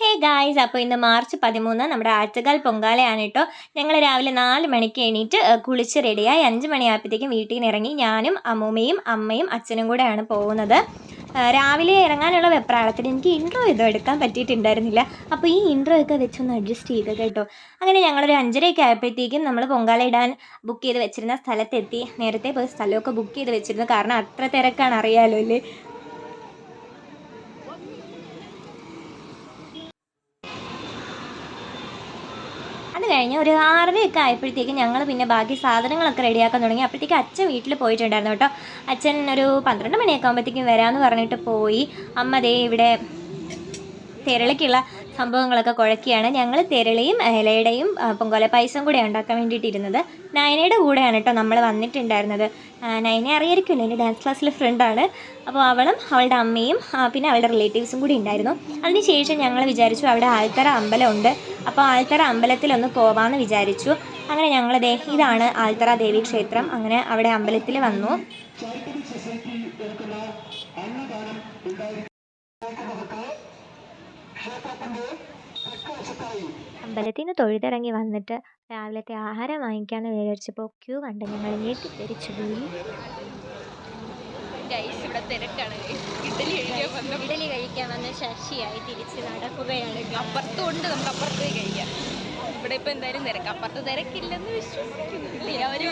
Hey guys അപ്പോൾ ഇന്ന് March പതിമൂന്ന് നമ്മുടെ ആറ്റുകാൽ പൊങ്കാലയാണ് കേട്ടോ ഞങ്ങൾ രാവിലെ നാല് മണിക്ക് എണീറ്റ് കുളിച്ച് റെഡിയായി അഞ്ച് മണിയായപ്പോഴത്തേക്കും വീട്ടിൽ നിന്ന് ഇറങ്ങി ഞാനും അമ്മൂമ്മയും അമ്മയും അച്ഛനും കൂടെയാണ് പോകുന്നത്. രാവിലെ ഇറങ്ങാനുള്ള വെപ്രാളത്തിൽ എനിക്ക് ഇൻട്രോ ഇതോ എടുക്കാൻ പറ്റിയിട്ടുണ്ടായിരുന്നില്ല. അപ്പോൾ ഈ ഇൻട്രോ ഒക്കെ വെച്ചൊന്ന് അഡ്ജസ്റ്റ് ചെയ്ത് കേട്ടോ. അങ്ങനെ ഞങ്ങളൊരു അഞ്ചരയൊക്കെ ആയപ്പോഴത്തേക്കും നമ്മൾ പൊങ്കാല ഇടാൻ ബുക്ക് ചെയ്ത് വെച്ചിരുന്ന സ്ഥലത്തെത്തി. നേരത്തെ പോയി സ്ഥലമൊക്കെ ബുക്ക് ചെയ്ത് വെച്ചിരുന്നു. കാരണം അത്ര തിരക്കാണ് അറിയാലോ അല്ലേ? കഴിഞ്ഞ് ഒരു ആറരയൊക്കെ ആയപ്പോഴത്തേക്കും ഞങ്ങൾ പിന്നെ ബാക്കി സാധനങ്ങളൊക്കെ റെഡിയാക്കാൻ തുടങ്ങി. അപ്പോഴത്തേക്കും അച്ഛൻ വീട്ടിൽ പോയിട്ടുണ്ടായിരുന്നു കേട്ടോ. അച്ഛൻ ഒരു പന്ത്രണ്ട് മണിയൊക്കെ ആകുമ്പോഴത്തേക്കും വരാമെന്ന് പറഞ്ഞിട്ട് പോയി. അമ്മ ദേ ഇവിടെ തിരളിക്കുള്ള സംഭവങ്ങളൊക്കെ കുഴക്കിയാണ്. ഞങ്ങൾ തിരളിയും ഇലയുടെയും പൊങ്കോല പായസം കൂടെ ഉണ്ടാക്കാൻ വേണ്ടിയിട്ടിരുന്നത്. നയനയുടെ കൂടെയാണ് കേട്ടോ നമ്മൾ വന്നിട്ടുണ്ടായിരുന്നത്. നയനെ അറിയായിരിക്കുമല്ലോ എന്റെ ഡാൻസ് ക്ലാസ്സിലെ ഫ്രണ്ടാണ് അപ്പോൾ അവളും അവളുടെ അമ്മയും പിന്നെ അവളുടെ റിലേറ്റീവ്സും കൂടി ഉണ്ടായിരുന്നു. അതിനുശേഷം ഞങ്ങൾ വിചാരിച്ചു അവിടെ ആൽത്തറ അമ്പലമുണ്ട് അപ്പോൾ ആൽത്തറ അമ്പലത്തിലൊന്ന് പോവാമെന്ന് വിചാരിച്ചു. അങ്ങനെ ഞങ്ങൾ ദേ ഇതാണ് ആൽത്തറ ദേവി ക്ഷേത്രം. അങ്ങനെ അവിടെ അമ്പലത്തിൽ വന്നു. അമ്പലത്തിൽ നിന്ന് തൊഴുതിറങ്ങി വന്നിട്ട് രാവിലത്തെ ആഹാരം വാങ്ങിക്കാമെന്ന് വിചാരിച്ചപ്പോൾ ക്യൂ കണ്ട് ഞങ്ങൾ ഞെട്ടിത്തെറിച്ചു പോയി. ഗൈസ് ഇവിടെ തിരക്കാണ്. ഇഡലി കഴിക്കാൻ വന്ന ഇഡലി കഴിക്കാൻ വന്ന ശശിയായി തിരിച്ച് നടക്കുകയാണ്. അപ്പുറത്തും ഉണ്ട് നമുക്ക് അപ്പുറത്ത് പോയി കഴിക്കാം. ഇവിടെ ഇപ്പൊ എന്തായാലും തിരക്ക്. അപ്പുറത്ത് തിരക്കില്ലെന്ന് വിശ്വസിക്കുന്നു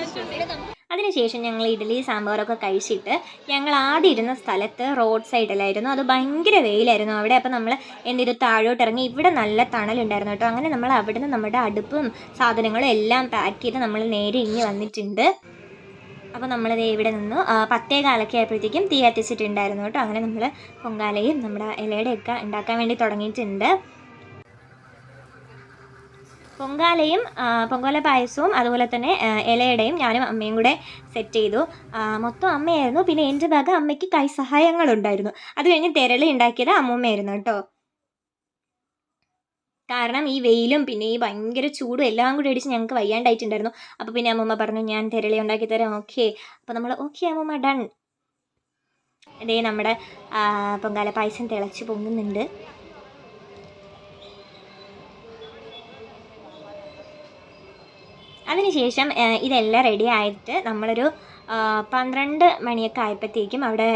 വിശ്വസിക്കുന്നു അതിനുശേഷം ഞങ്ങൾ ഇഡലി സാമ്പാറൊക്കെ കഴിച്ചിട്ട് ഞങ്ങൾ ആദ്യം ഇരുന്ന സ്ഥലത്ത് റോഡ് സൈഡിലായിരുന്നു അത് ഭയങ്കര വെയിലായിരുന്നു. അവിടെ അപ്പോൾ നമ്മൾ എന്തൊരു താഴോട്ട് ഇറങ്ങി ഇവിടെ നല്ല തണലുണ്ടായിരുന്നു കേട്ടോ. അങ്ങനെ നമ്മൾ അവിടെ നിന്ന് നമ്മുടെ അടുപ്പും സാധനങ്ങളും എല്ലാം പാക്ക് ചെയ്ത് നമ്മൾ നേരെ ഇങ്ങി വന്നിട്ടുണ്ട്. അപ്പോൾ നമ്മൾ ഇവിടെ നിന്നു. പത്തേ കാലൊക്കെ ആയപ്പോഴത്തേക്കും തീ കത്തിച്ചിട്ടുണ്ടായിരുന്നു കേട്ടോ. അങ്ങനെ നമ്മൾ പൊങ്കാലയും നമ്മുടെ ഇലയുടെയൊക്കെ ഉണ്ടാക്കാൻ വേണ്ടി തുടങ്ങിയിട്ടുണ്ട്. പൊങ്കാലയും പൊങ്കാല പായസവും അതുപോലെ തന്നെ ഇലയുടെയും ഞാനും അമ്മയും കൂടെ സെറ്റ് ചെയ്തു. മൊത്തം അമ്മയായിരുന്നു. പിന്നെ എന്റെ ഭാഗം അമ്മയ്ക്ക് കൈസഹായങ്ങളുണ്ടായിരുന്നു അത് കഴിഞ്ഞ് തിരളി ഉണ്ടാക്കിയത് അമ്മൂമ്മയായിരുന്നു കേട്ടോ. കാരണം ഈ വെയിലും പിന്നെ ഈ ഭയങ്കര ചൂടും എല്ലാം കൂടി അടിച്ച് ഞങ്ങൾക്ക് വയ്യാണ്ടായിട്ടുണ്ടായിരുന്നു. അപ്പോൾ പിന്നെ അമ്മൂമ്മ പറഞ്ഞു ഞാൻ തിരളി ഉണ്ടാക്കി തരാം. ഓക്കെ അപ്പോൾ നമ്മൾ ഓക്കെ അമ്മൂമ്മ ഡൺ ഇതേ നമ്മുടെ പൊങ്കാല പായസം തിളച്ച് പൊങ്ങുന്നുണ്ട്. അതിനുശേഷം ഇതെല്ലാം റെഡി ആയിട്ട് നമ്മളൊരു പന്ത്രണ്ട് മണിയൊക്കെ ആയപ്പോഴത്തേക്കും അവിടെ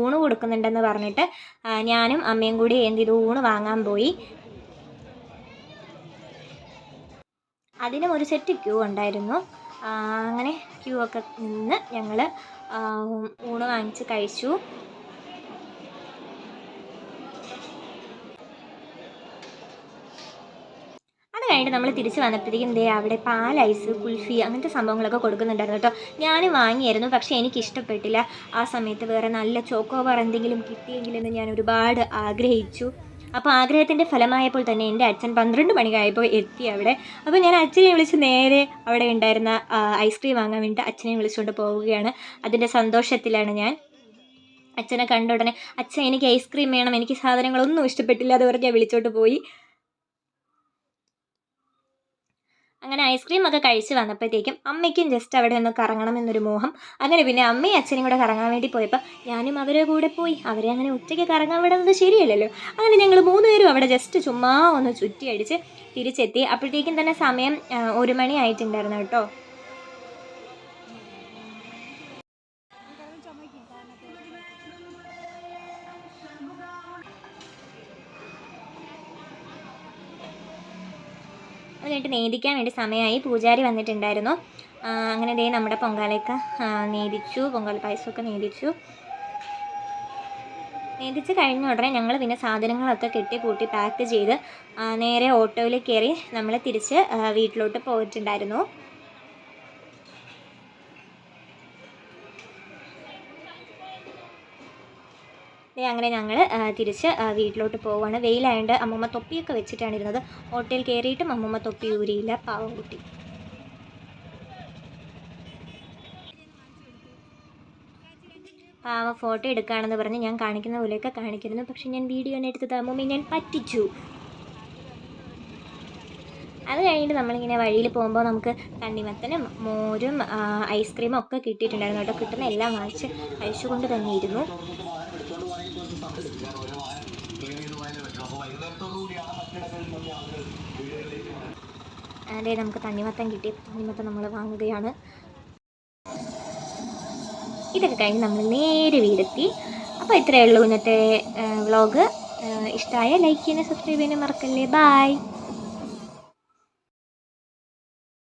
ഊണ് കൊടുക്കുന്നുണ്ടെന്ന് പറഞ്ഞിട്ട് ഞാനും അമ്മയും കൂടി എന്ത് ചെയ്തു? ഊണ് വാങ്ങാൻ പോയി. അതിനും ഒരു സെറ്റ് ക്യൂ ഉണ്ടായിരുന്നു. അങ്ങനെ ക്യൂ ഒക്കെ നിന്ന് ഞങ്ങൾ ഊണ് വാങ്ങിച്ച് കഴിച്ചു. കഴിഞ്ഞിട്ട് നമ്മൾ തിരിച്ച് വന്നപ്പോഴത്തേക്കും ദേ അവിടെ പാൽ ഐസ് കുൽഫി അങ്ങനത്തെ സംഭവങ്ങളൊക്കെ കൊടുക്കുന്നുണ്ടായിരുന്നു കേട്ടോ. ഞാൻ വാങ്ങിയായിരുന്നു പക്ഷേ എനിക്ക് ഇഷ്ടപ്പെട്ടില്ല. ആ സമയത്ത് വേറെ നല്ല ചോക്കോബാർ എന്തെങ്കിലും കിട്ടിയെങ്കിലെന്ന് ഞാൻ ഒരുപാട് ആഗ്രഹിച്ചു. അപ്പോൾ ആഗ്രഹത്തിന്റെ ഫലമായപ്പോൾ തന്നെ എന്റെ അച്ഛൻ പന്ത്രണ്ട് മണിക്കായപ്പോൾ എത്തി അവിടെ. അപ്പോൾ ഞാൻ അച്ഛനെ വിളിച്ച് നേരെ അവിടെ ഉണ്ടായിരുന്ന ഐസ്ക്രീം വാങ്ങാൻ വേണ്ടിയിട്ട് അച്ഛനെ വിളിച്ചുകൊണ്ട് പോവുകയാണ്. അതിന്റെ സന്തോഷത്തിലാണ് ഞാൻ. അച്ഛനെ കണ്ട ഉടനെ അച്ഛൻ എനിക്ക് ഐസ്ക്രീം വേണം എനിക്ക് സാധനങ്ങളൊന്നും ഇഷ്ടപ്പെട്ടില്ല അത് പറഞ്ഞ് ഞാൻ വിളിച്ചോട്ട് പോയി. അങ്ങനെ ഐസ്ക്രീം ഒക്കെ കഴിച്ച് വന്നപ്പോഴത്തേക്കും അമ്മയ്ക്കും ജസ്റ്റ് അവിടെ ഒന്ന് കറങ്ങണം എന്നൊരു മോഹം. അങ്ങനെ പിന്നെ അമ്മയും അച്ഛനും കൂടെ കറങ്ങാൻ വേണ്ടി പോയപ്പോൾ ഞാനും അവരെ കൂടെ പോയി. അവരെ അങ്ങനെ ഉച്ചയ്ക്ക് കറങ്ങാൻ വിടുന്നത് ശരിയല്ലല്ലോ. അങ്ങനെ ഞങ്ങൾ മൂന്നുപേരും അവിടെ ജസ്റ്റ് ചുമ്മാ ഒന്ന് ചുറ്റി അടിച്ച് തിരിച്ചെത്തി. അപ്പോഴത്തേക്കും തന്നെ സമയം ഒരു മണി ആയിട്ടുണ്ടായിരുന്നു കേട്ടോ. അത് നേദിക്കാൻ വേണ്ടി സമയമായി. പൂജാരി വന്നിട്ടുണ്ടായിരുന്നു. അങ്ങനെ ദേ നമ്മുടെ പൊങ്കാലയൊക്കെ നേദിച്ചു. പൊങ്കാല പായസമൊക്കെ നേദിച്ചു. നേദിച്ച് കഴിഞ്ഞ ഉടനെ ഞങ്ങൾ പിന്നെ സാധനങ്ങളൊക്കെ കെട്ടി കൂട്ടി പാക്ക് ചെയ്ത് നേരെ ഓട്ടോയിൽ കയറി നമ്മൾ തിരിച്ച് വീട്ടിലോട്ട് പോയിട്ടുണ്ടായിരുന്നു. അങ്ങനെ ഞങ്ങൾ തിരിച്ച് വീട്ടിലോട്ട് പോവുകയാണ് വെയിലായതുകൊണ്ട് അമ്മമ്മ തൊപ്പിയൊക്കെ വെച്ചിട്ടാണ് ഇരുന്നത്. ഓട്ടോയിൽ കയറിയിട്ടും അമ്മമ്മ തൊപ്പി ഊരിയില്ല. പാവം കുട്ടി. പാവ ഫോട്ടോ എടുക്കുകയാണെന്ന് പറഞ്ഞ് ഞാൻ കാണിക്കുന്ന പോലെയൊക്കെ കാണിക്കുന്നു. പക്ഷെ ഞാൻ വീഡിയോ തന്നെ എടുത്തത് അമ്മൂമ്മ ഞാൻ പറ്റിച്ചു. അത് കഴിഞ്ഞിട്ട് നമ്മളിങ്ങനെ വഴിയിൽ പോകുമ്പോൾ നമുക്ക് തണ്ണിമത്തനും മോരും ഐസ്ക്രീമും ഒക്കെ കിട്ടിയിട്ടുണ്ടായിരുന്നു കേട്ടോ. കിട്ടുന്ന എല്ലാം വാങ്ങിച്ച് കഴിച്ചുകൊണ്ട് തന്നെ ഇരുന്നു. അതെ നമുക്ക് തണ്ണിമത്തം കിട്ടി. തണ്ണിമത്തം നമ്മൾ വാങ്ങുകയാണ്. ഇതൊക്കെ കഴിഞ്ഞ് നമ്മൾ നേരെ വീടെത്തി. അപ്പോൾ ഇത്രയേ ഉള്ളൂ ഇന്നത്തെ വ്ളോഗ് ഇഷ്ടമായ ലൈക്ക് ചെയ്യാനും സബ്സ്ക്രൈബ് ചെയ്യാനും മറക്കല്ലേ. ബായ്